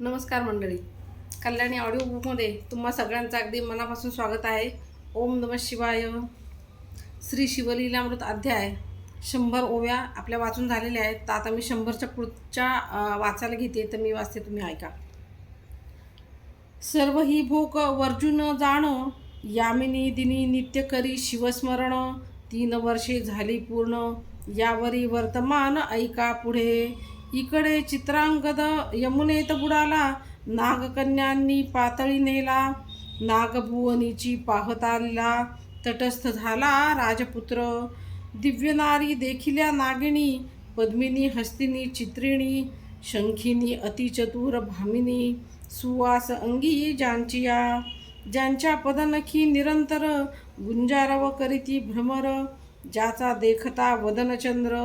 नमस्कार मंडळी. कल्याणी ऑडिओ बुकमध्ये तुम्हा सगळ्यांचं अगदी मनापासून स्वागत आहे. ओम नम शिवाय. श्री शिवलीलामृत अध्याय शंभर ओव्या आपल्या वाचून झालेल्या आहेत. तर आता मी शंभरच्या पुढच्या वाचायला घेते. तर मी वाचते तुम्ही ऐका. सर्व ही भोक वर्जुन जाण यामिनी दिनी नित्य करी शिवस्मरण. तीन वर्षे झाली पूर्ण यावरी वर्तमान ऐका पुढे. इकडे चित्रांगद यमुनेत बुडाला नागकन्यांनी पातळी नेला नागभुवनीची पाहताला तटस्थ झाला राजपुत्र. दिव्यनारी देखिल्या नागिनी पद्मिनी हस्तिनी चित्रिणी शंखिनी अतिचतुर भामिनी सुवास अंगी ज्यांचिया ज्यांच्या पदनखी निरंतर गुंजारव करीती भ्रमर ज्याचा देखता वदनचंद्र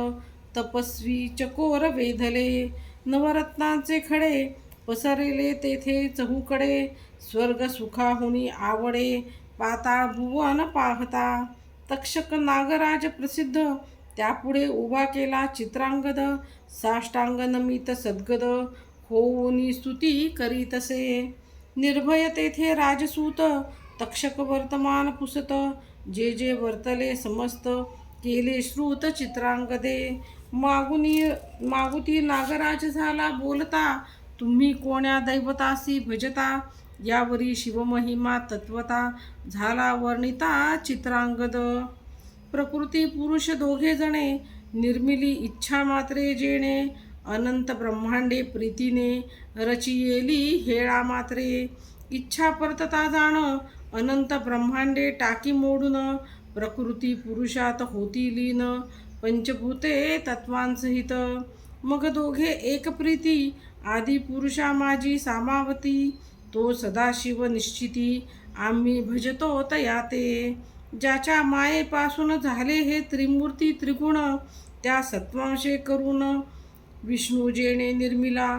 तपस्वी चकोर वेधले नवरत्नांचे खडे पसरले तेथे चहूकडे स्वर्ग सुखाहुनी आवडे पाताळ भुवन पाहता. तक्षक नागराज प्रसिद्ध त्यापुढे उभा केला चित्रांगद साष्टांग नमित सद्गद होऊनी स्तुती करीतसे निर्भय तेथे राजसूत तक्षक वर्तमान पुसत जे जे वर्तले समस्त केले श्रुत चित्रांगदे. मागुनी मागुती नागराज झाला बोलता तुम्ही कोण्या दैवतासी भजता? यावरी शिवमहिमा तत्वता झाला वर्णिता चित्रांगद. प्रकृती पुरुष दोघे जणे निर्मिली इच्छा मात्रे जेणे अनंत ब्रह्मांडे प्रीतीने रचियेली हेळा मात्रे. इच्छा परतता जाणं अनंत ब्रह्मांडे टाकी मोडून प्रकृती पुरुषात होती लीन. पंचभूते तत्वांसहित मग दोघे एकप्रीती आदी पुरुषा माझी सामावती तो सदाशिव निश्चिती आम्ही भजतो तया ते ज्याच्या मायेपासून झाले हे त्रिमूर्ती त्रिगुण त्या सत्वांशे करून विष्णू जेणे निर्मिला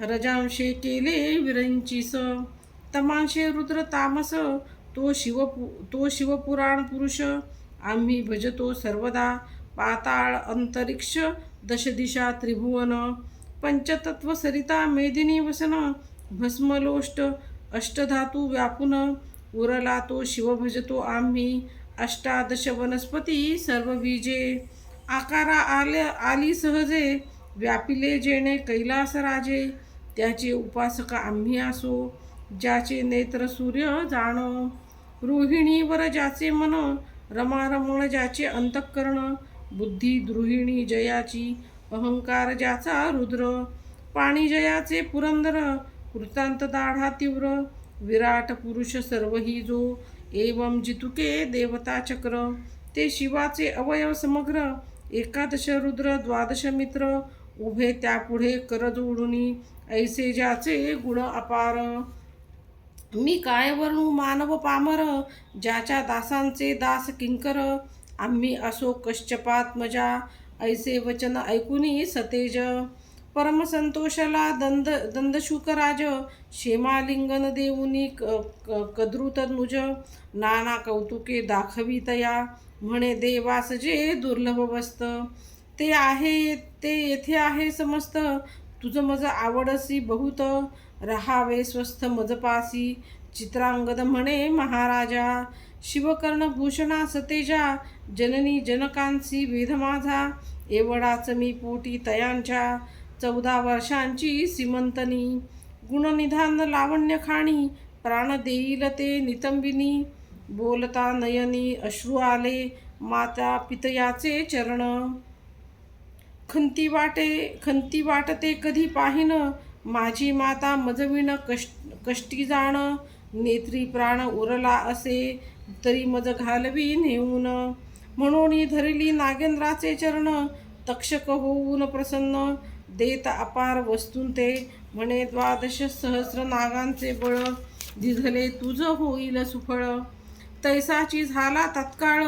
रजांशे केले विरंचीस. तमांशे रुद्र तामस तो शिवपु तो शिवपुराण पुरुष आम्ही भजतो सर्वदा पाताळ अंतरिक्ष दशदिशा त्रिभुवन पंचतत्व सरिता मेदिनी वसन भस्मलोष्ट अष्टधातू व्यापून उरला तो शिव भजतो आम्ही अष्टादश वनस्पती सर्व बीजे आकारा आले आली सहजे व्यापिले जेणे कैलास राजे त्याचे उपासक आम्ही असो ज्याचे नेत्र सूर्य जाणो रोहिणीवर ज्याचे मन रमारमण ज्याचे अंतःकरण बुद्धी द्रुहिणी जयाची अहंकार ज्याचा रुद्र पाणी जयाचे पुरंदर कृतांत दाढा तीव्र विराट पुरुष सर्वही जो एवं जितुके देवता चक्र ते शिवाचे अवयव समग्र एकादश रुद्र द्वादश मित्र उभे त्यापुढे कर जोडुनी ऐसे ज्याचे गुण अपार. मी काय वर्णू मानव पामर ज्याच्या दासांचे दास किंकर आम्ही असो कश्चपात्मजा ऐसे वचन ऐकूनही सतेज. परमसंतोषाला दंद दंदशुकराज क्षेमालिंगन देऊनी क क- कद्रुतनुज नाना कौतुके दाखवितया म्हणे देवास जे दुर्लभ वस्त. ते आहे ते येथे आहे समस्त. तुझं मज आवडसी बहुत. रहावे स्वस्थ मजपासी. चित्रांगद म्हणे महाराजा. शिवकर्णभूषणा सतेजा जननी जनकांसी वेध माझा एवढाच मी पोटी तयांच्या चौदा वर्षांची सिमंतनी. गुणनिधान लावण्य खाणी प्राण देईल ते नितंबिनी. बोलता नयनी अश्रू आले माता पितयाचे चरण. खंती वाटे खंती वाटते कधी पाहिन माझी माता मजविण कष्ट कष्टी जाण. नेत्री प्राण उरला असे तरी मज घालवी नेऊन. म्हणून धरली नागेंद्राचे चरण. तक्षक होऊन प्रसन्न. देत अपार वस्तून ते म्हणे द्वादश सहस्र नागांचे बळ. दिघले तुझं होईल सुफळ. तैसाची झाला तत्काळ.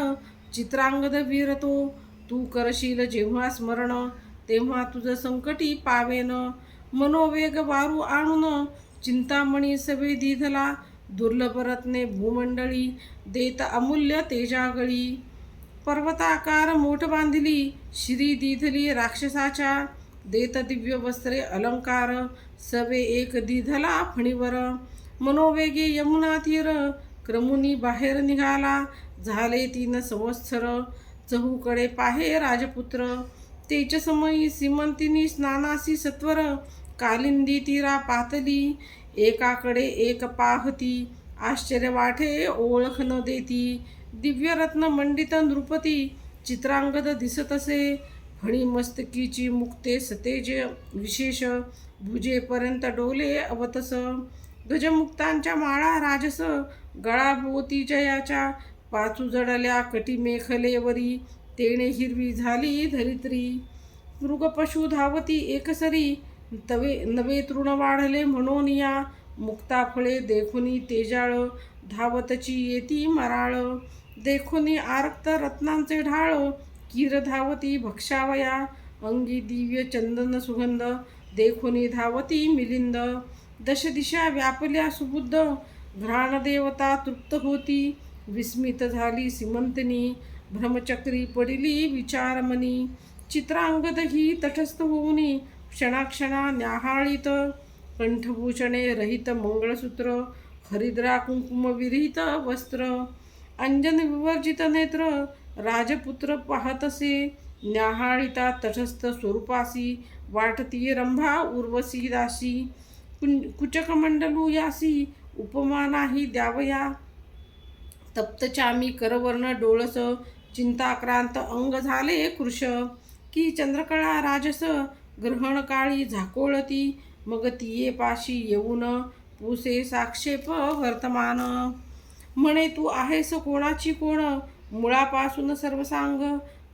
चित्रांगद वीरतो तू. करशील जेव्हा स्मरण. तेव्हा तुझं संकटी पावेन. मनोवेग वारू आणून. चिंतामणी सवे दिधला दुर्लभ रत्ने भूमंडळी देत अमूल्य तेजागळी. पर्वताकार मोठ बांधली श्री दिधली राक्षसाच्या देत दिव्य वस्त्रे अलंकार सवे एक दिधला फणीवर. मनोवेगे यमुना तीर क्रमुनी बाहेर निघाला झाले तीन संवत्सर. चहूकडे पाहे राजपुत्र तेच समयी सीमंतिनी स्नानासी सत्वर. कालिंदी तीरा पातली एकाकडे एक पाहती आश्चर्य वाटे ओळख न देती. दिव्यरत्न मंडित नृपती चित्रांगद दिसत असे फणी मस्तकीची मुक्ते सतेज विशेष भुजेपर्यंत डोले अवतस. गजमुक्तांच्या माळा राजस गळाभोवती जयाच्या. पाचू जडल्या कटी मेखलेवरी तेणे हिरवी झाली धरित्री. मृगपशु धावती एकसरी तवे नवे तृण वाढले म्हणून या मुक्ता फळे देखुनी तेजाळ धावतची येती मराळ. देखुनी आरक्त रत्नांचे ढाळ कीर धावती भक्षावया अंगी दिव्य चंदन सुगंध देखुनी धावती मिलिंद. दशदिशा व्यापल्या सुबुद्ध घ्राणदेवता तृप्त होती विस्मित झाली सिमंतनी भ्रमचक्री पडिली विचारमनी. चित्रांगदही तटस्थ होऊनी क्षणाक्षणा न्याहाळीत कंठभूषणे रहित मंगळसूत्र हरिद्रा कुंकुमविरहित वस्त्र अंजन विवर्जित नेत्र राजपुत्र पाहतसे न्याहाळिता तटस्थ स्वरूपासी वाटती रंभा उर्वशी दासी कुं- कुचकमंडलू यासी उपमा नाही द्यावया तप्तचामी करवर्ण डोळस चिंताक्रांत अंग झाले कृश की चंद्रकळा राजस ग्रहण काळी झाकोळती मग तिये पाशी येऊन पुसे साक्षेप वर्तमान. म्हणे तू आहेस कोणाची कोण? मुळापासून सर्व सांग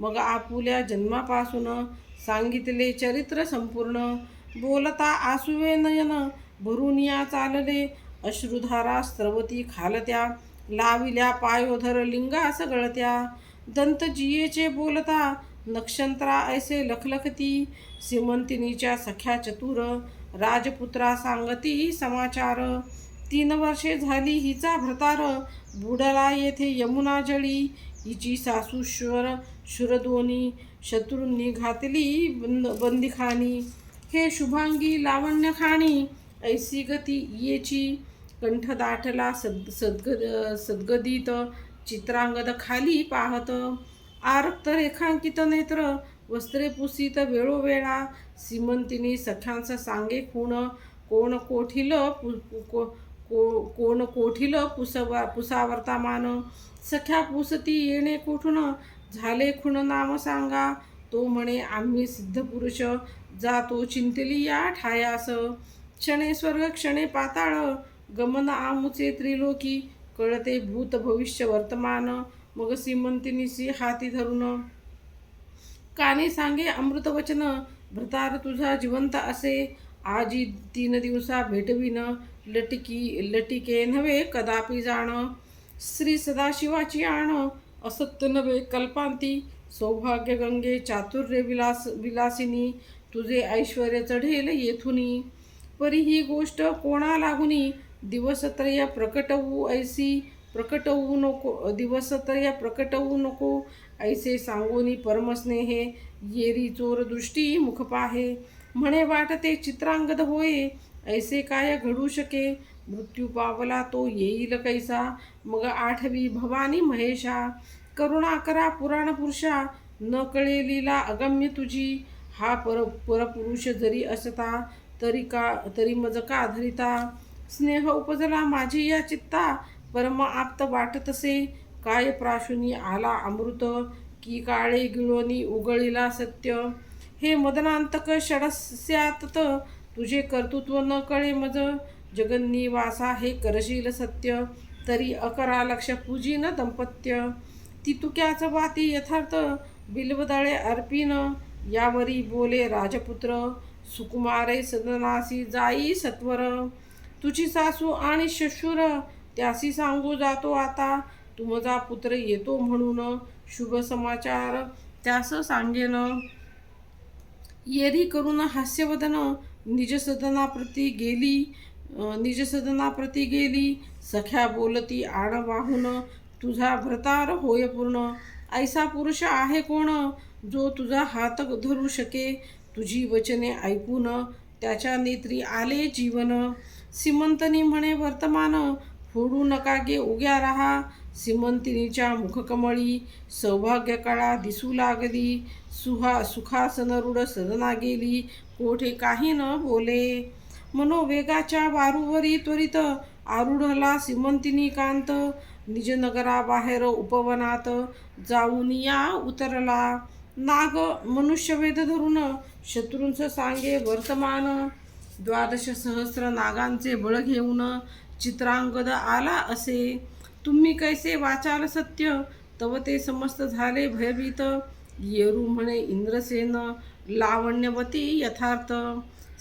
मग आपुल्या जन्मापासून सांगितले चरित्र संपूर्ण. बोलता आसुवे नयन भरून या चालले. अश्रुधारा स्रवती खालत्या लाविल्या पायोधर लिंगास गळत्या. दंत जियेचे बोलता नक्षत्रा ऐसे लखलखती सीमंतिनीच्या सख्या चतुर राजपुत्रा सांगती समाचार. तीन वर्षे झाली हिचा भ्रतार बुडला येथे यमुना जळी. हिची सासूश्वर शुरदोनी शत्रूंनी घातली बंद बंदिखानी. हे शुभांगी लावण्य खाणी ऐसी गती येची कंठ दाटला सद सद्गद सद्गदित चित्रांगद खाली पाहत. आरक्त रेखांकित नेत्र वस्त्रे पुसीत वेळोवेळा सीमंतिनी सख्यांचा सांगे खूण कोण कोठील पु को को कोण कोठील पुसवा पुसावर्तामान सख्या पुसती येणे कोठून? झाले खुण नाम सांगा तो म्हणे आम्ही सिद्ध पुरुष जातो चिंतली या ठायास. क्षणे स्वर्ग क्षणे पाताळ गमन आमुचे त्रिलोकी कळते भूत भविष्य वर्तमान. मग सीमंतिनीसी हाती धरून काने सांगे अमृतवचन भ्रतार तुझा जिवंत असे. आजी तीन दिवसा भेटविन लटिकी लटिके नव्हे कदापि जाण. श्री सदाशिवाची आण असत्य नव्हे कल्पांती. सौभाग्य गंगे चातुर्य विलास विलासिनी तुझे ऐश्वर चढेल येथुनी. परी ही गोष्ट कोणा लागुनी दिवसत्रय प्रकटवू ऐसी. प्रकट होऊ नको दिवस तरी या प्रकट होऊ नको. ऐसे सांगोनी परमस्नेहे येरी चोर दृष्टी मुख पाहे म्हणे वाटते चित्रांगद होय ऐसे काय घडू शके? मृत्यू पावला तो येईल कैसा? मग आठवी भवानी महेशा करुणा करा पुराण पुरुषा न कळे लीला अगम्य तुझी. हा पर परपुरुष जरी असता तरी का तरी मज का धरिता? स्नेह उपजला माझी या चित्ता परम आप्त वाटतसे काय प्राशुनी आला अमृत की काळे गिळोनी उगळिला सत्य? हे मदनांतक षडस्यात तुझे कर्तृत्व न कळे मज. जगन्निवासा हे करशील सत्य तरी अकरा लक्ष पूजीन दंपत्य. तितुक्याच वाती यथार्थ बिल्वदळे अर्पिन. यावरी बोले राजपुत्र सुकुमारे सदनासी जाई सत्वर. तुझी सासू आणि शशुर त्यासी सांगू जातो आता. तुमचा पुत्र येतो म्हणून शुभ समाचार. त्यास सांगेन. येरी करून हास्यवदन निजसदनाप्रती गेली. निजसदनाप्रती गेली. सख्या बोलती आण वाहून तुझा भ्रतार होय पूर्ण. ऐसा पुरुष आहे कोण जो तुझा हात धरू शके? तुझी वचने ऐकून त्याच्या नेत्री आले जीवन. सिमंतनी म्हणे वर्तमान फोडू नका गे उग्या राहा. सिमंतिनीच्या मुखकमळी सौभाग्यकळा दिसू लागली. सुहा सुखासन रूढ सदना गेली. कोठे काही न बोले. मनोवेगाच्या वारूवरी त्वरित आरुढला सिमंतिनी कांत. निजनगराबाहेर उपवनात जाऊन या उतरला. नाग मनुष्यवेद धरून शत्रूंचं सांगे वर्तमान. द्वादश सहस्र नागांचे बळ घेऊन चित्रांगद आला असे. तुम्ही कैसे वाचाल सत्य? तव ते समस्त झाले भयभीत. येरू म्हणे इंद्रसेन लावण्यवती यथार्थ.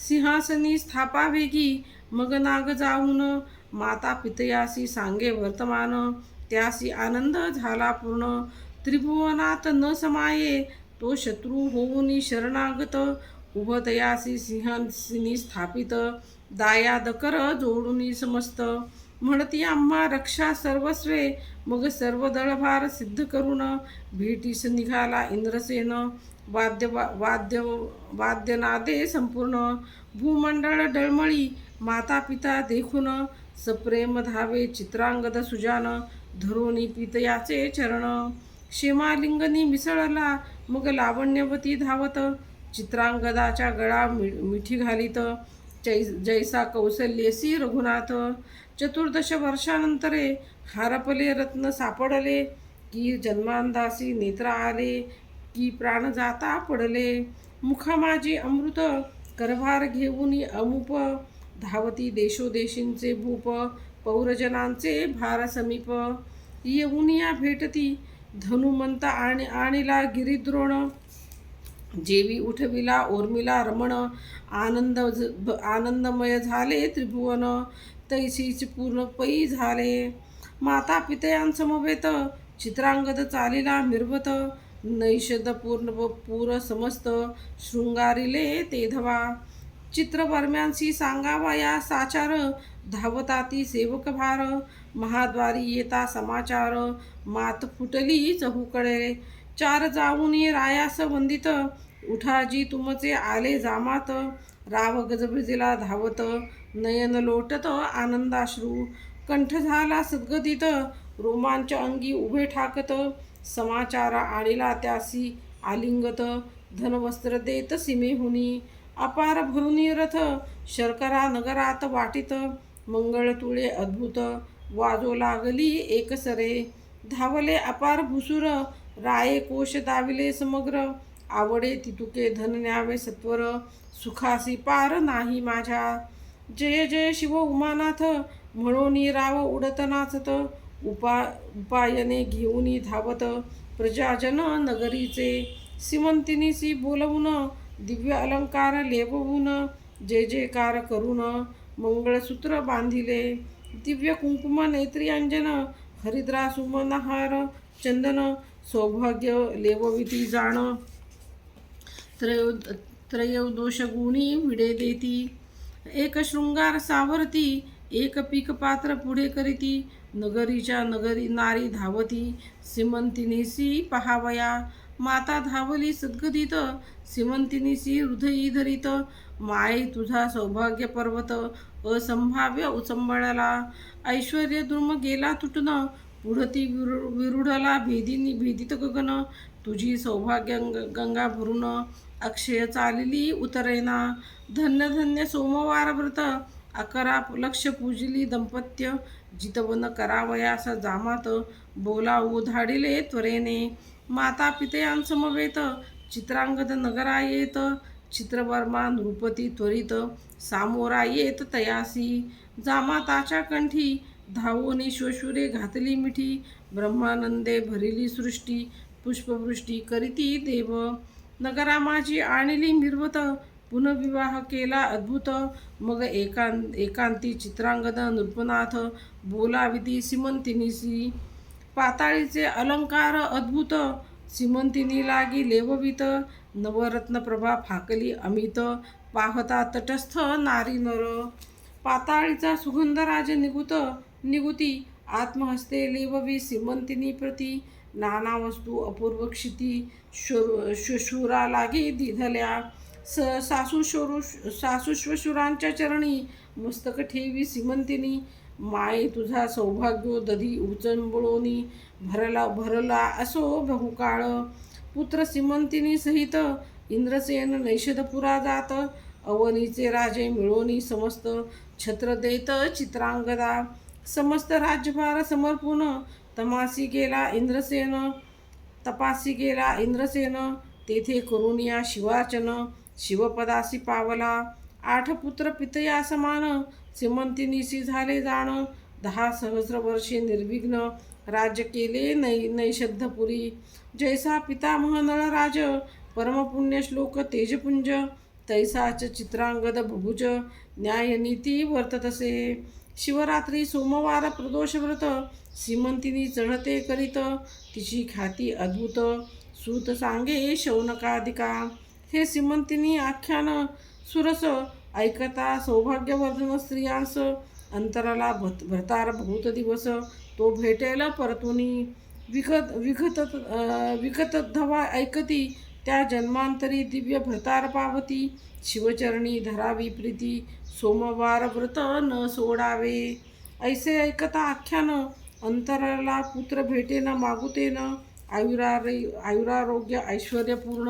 सिंहासनी स्थापा वेगी मग नाग जाऊन. माता पितयासी सांगे वर्तमान. त्यासी आनंद झाला पूर्ण. त्रिभुवनात न समाये तो शत्रू होऊन शरणागत. उभतयासी सिंहासिनी स्थापित. दायाद कर जोडून समस्त. म्हणती आम्हा रक्षा सर्वस्वे. मग सर्व दळभार सिद्ध करून भेटीस निघाला इंद्रसेन. वाद्य वाद्य वाद्यनादे संपूर्ण. भूमंडळ डळमळी माता पिता देखून. सप्रेम धावे चित्रांगद सुजान. धरोनी पितयाचे चरण. क्षेमालिंगनी मिसळला मग लावण्यवती धावत. चित्रांगदाच्या गळा मि मिठी घालीत. जै जैसा कौशल्यसी रघुनाथ। चतुर्दश वर्षानंतरे हारपले रत्न सापडले की जन्मांदासी नेत्र आले की प्राण जाता पडले। मुखामाजी अमृत करभार घेऊन अमुप धावती देशोदेशींचे भूप पौरजनांचे भार समीप। येऊन या भेटती धनुमंत आणि आणिला गिरिद्रोण जेवी उठविला ओर्मिला रमण आनंद आनंदमय झाले त्रिभुवन तैसीच पूर्ण पै झाले. माता पितयांसमवेत चित्रांगद चालिला निर्वत नैषद पूर्ण पूर समस्त शृंगारिले तेधवा चित्रवर्म्यांशी सांगावा या साचार धावताती सेवक भार. महाद्वारी येता समाचार मात फुटली चहूकडे. चार जाऊन रायास वंदित. उठाजी तुमचे आले जामात. राव गजबजीला धावत. नयन लोटत आनंदाश्रू. कंठ झाला सद्गदित रोमांच अंगी उभे ठाकत. समाचार आणिला त्यासी आलिंगत. धनवस्त्र देत सीमेहुनी. अपार भरुनी रथ. शर्करा नगरात वाटित. मंगळ तुळे अद्भुत. वाजो लागली एकसरे धावले अपार भुसुर. राये कोश दाविले समग्र. आवडे तितुके धन न्यावे सत्वर. सुखासी पार नाही माझ्या. जय जय शिव उमानाथ. म्हणून राव उडत नाचत. उपा उपायने घेऊन धावत. प्रजाजन नगरीचे. सिमंतिनीसी बोलवून. दिव्य अलंकार लेववून जय जयकार करून मंगळसूत्र बांधिले. दिव्य कुंकुम नेत्रियांजन. हरिद्रा सुमनहार चंदन. सौभाग्य लेवविती जाणं। त्रयो त्रयोदोष गुणी विडे देती। एक शृंगार सावरती एक पीक पात्र पुढे करीती। नगरीच्या नगरी नारी धावती सिमंतिनीसी पहावया। माता धावली सद्गदित सिमंतिनीसी हृदयी धरित। माये तुझा सौभाग्य पर्वत असंभाव्य उचंबळला। ऐश्वर्य द्रुम गेला तुटणं पुढती विरु विरुढला भेदिनी भेदित गगन तुझी सौभाग्य गंगा भरून अक्षय चालली उतरेना. धन्य धन्य सोमवार व्रत अकरा लक्ष पूजली दंपत्य जितवन करावयास जामात बोलावू धाडिले त्वरेने. माता पितयांसमवेत चित्रांगद नगरा येत चित्रवर्मा नृपती त्वरित सामोरा येत तयासी. जामाताच्या कंठी धावून श्वशुरे घातली मिठी ब्रह्मानंदे भरिली सृष्टी पुष्पवृष्टी करीती देव. नगरा माझी आणली मिरवत पुनर्विवाह केला अद्भुत. मग एकां एकांती चित्रांगद नृपनाथ बोलाविधी सिमंतिनीसी. पाताळीचे अलंकार अद्भुत सिमंतिनी लागी लेववित. नवरत्न प्रभा फाकली अमित पाहता तटस्थ नारी नर. पाताळीचा सुगंधराज निगुत निगुती आत्महस्ते लेववी सिमंतिनी प्रती नाना वस्तू अपूर्व क्षिती शुशुरा लागे दिधल्या. स सासू शोरू श्वशुरांच्या चरणी मस्तक ठेवी सिमंतिनी. माये तुझा सौभाग्यो दधी उचंबळोनी भरला भरला असो बहुकाळ पुत्र सिमंतिनी सहित इंद्रसेन नैषधपुरा जात. अवनीचे राजे मिळोनी समस्त छत्र देत चित्रांगदा. समस्त राज्यभार समर्पून तमासी गेला इंद्रसेन. तपासी गेला इंद्रसेन. तेथे करुणिया शिवार्चन. शिवपदासी पावला. आठ पुत्र पितया समान. सिमंतिनीसी झाले जाण. दहा सहस्र वर्षे निर्विघ्न. राज्य केले नै नैषद्धपुरी जैसा पितामह नळराज परमपुण्यश्लोक तेजपुंज. तैसाच चित्रांगद भुभुज न्यायनीती वर्ततसे. शिवरात्री सोमवार प्रदोष व्रत चढते करीत तिची ख्याती अद्भुत. सूत सांगे शौनकाधिका हे सीमंतिनी आख्यान सुरस ऐकता सौभाग्यवर्धन स्त्रियांस अंतराला भत भरतार बहुत दिवस तो भेटेल परतुनी. विकत विकत विकत धवा ऐकती त्या जन्मांतरी दिव्य भरतार पावती. शिवचरणी धरावी प्रीती सोमवार व्रत न सोडावे. ऐसे ऐकता आख्यान अंतराला पुत्र भेटेन मागुतेन आयुरारे आयुरारोग्य ऐश्वर्यपूर्ण.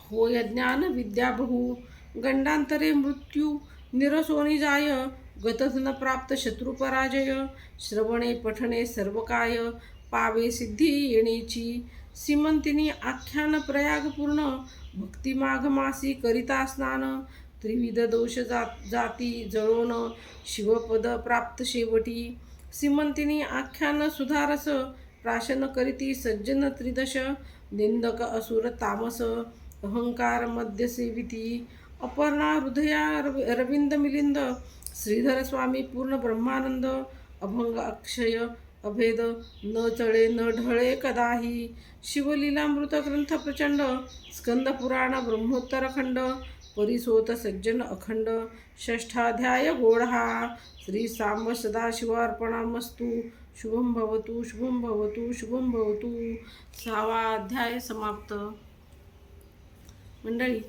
होय ज्ञान विद्या बहु गंडांतरे मृत्यू निरसोनी जाय गतधन प्राप्त शत्रुपराजय श्रवणे पठणे सर्वकाय पावे सिद्धी येणेची. सीमंतिनी आख्यान प्रयागपूर्ण भक्तिमाघमासी करिता स्नान त्रिविध दोष जात जाती जळोन शिवपद प्राप्त शेवटी. श्रीमंतिनी आख्यान सुधारस प्राशन करीती सज्जन त्रिदश निंदक असुर तामस अहंकार मध्य सेविती. अपर्णा हृदया रव- रविंद मिलिंद श्रीधर स्वामी पूर्ण ब्रह्मानंद अभंग अक्षय अभेद न चळे न ढळे कदाही. शिवलीलामृत ग्रंथ प्रचंड स्कंद पुराण खंड परिसोत सज्जन अखंड षष्ठाध्याय गोढा श्री सांब सदाशिवार्पणामस्तु. शुभम भवतु शुभम भवतु शुभम भवतु. सहावा अध्याय समाप्त. मंडळी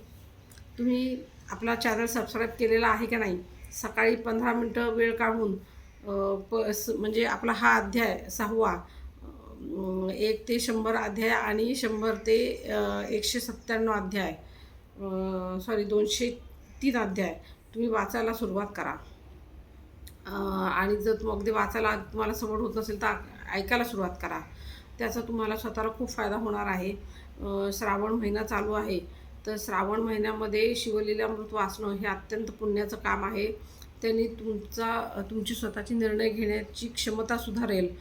तुम्ही आपला चॅनल सबस्क्राईब केलेला आहे का नाही? सकाळी पंधरा मिनटं वेळ काढून प स- म्हणजे आपला हा अध्याय सहावा एक ते शंभर अध्याय आणि शंभर ते एकशे सत्त्याण्णव अध्याय. सॉरी दोनशे तीन अध्याय. तुम्ही वाचायला सुरुवात करा. आणि जर तुम अगदी वाचायला तुम्हाला सवड होत नसेल तर ऐकायला सुरुवात करा. त्याचा तुम्हाला स्वतःला खूप फायदा होणार आहे. श्रावण महिना चालू आहे. तर श्रावण महिन्यामध्ये शिवलीलामृत वाचणं हे अत्यंत पुण्याचं काम आहे. त्यांनी तुमचा तुमची स्वतःची निर्णय घेण्याची क्षमता सुधारेल.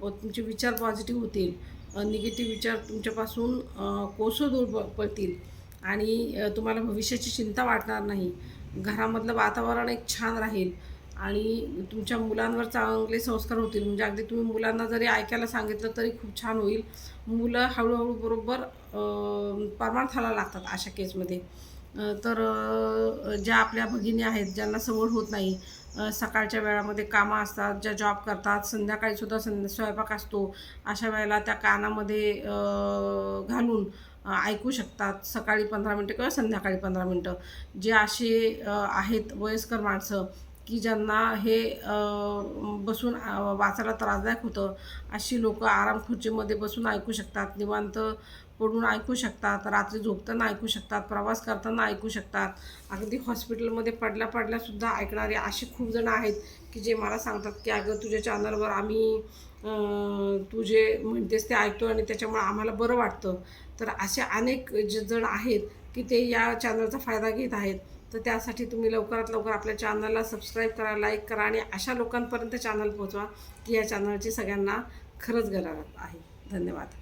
तुमचे विचार पॉझिटिव्ह होतील. निगेटिव्ह विचार तुमच्यापासून अ, कोसो दूर प- पळतील आणि तुम्हाला भविष्याची चिंता वाटणार नाही. घरामधलं वातावरण एक छान राहील आणि तुमच्या मुलांवर चांगले संस्कार होतील. म्हणजे अगदी तुम्ही मुलांना जरी ऐकायला सांगितलं तरी खूप छान होईल. मुलं हळूहळू बरोबर परमार्थाला लागतात अशा केसमध्ये. तर ज्या आपल्या भगिनी आहेत ज्यांना सवड होत नाही सकाळच्या वेळामध्ये कामं असतात ज्या जॉब करतात संध्याकाळीसुद्धा संध्या स्वयंपाक असतो अशा वेळेला त्या कानामध्ये घालून ऐकू शकतात. सकाळी पंधरा मिनटं किंवा संध्याकाळी पंधरा मिनटं. जे असे आहेत वयस्कर माणसं की ज्यांना हे बसून वाचायला त्रासदायक होतं अशी लोकं आराम खुर्चीमध्ये बसून ऐकू शकतात निवांत पडून ऐकू शकतात रात्री झोपताना ऐकू शकतात प्रवास करताना ऐकू शकतात. अगदी हॉस्पिटलमध्ये पडल्या पडल्यासुद्धा ऐकणारे असे खूप जणं आहेत की जे मला सांगतात की अगं तुझ्या चॅनलवर आम्ही तू जे म्हणतेस ते ऐकतो आणि त्याच्यामुळे आम्हाला बरं वाटतं. तर असे अनेक जे जण आहेत की ते या चॅनलचा फायदा घेत आहेत. तर त्यासाठी तुम्ही लवकरात लवकर आपल्या चॅनलला सबस्क्राईब करा लाईक करा आणि अशा लोकांपर्यंत चॅनल पोहोचवा की या चॅनलची सगळ्यांना खरंच गरज आहे. धन्यवाद.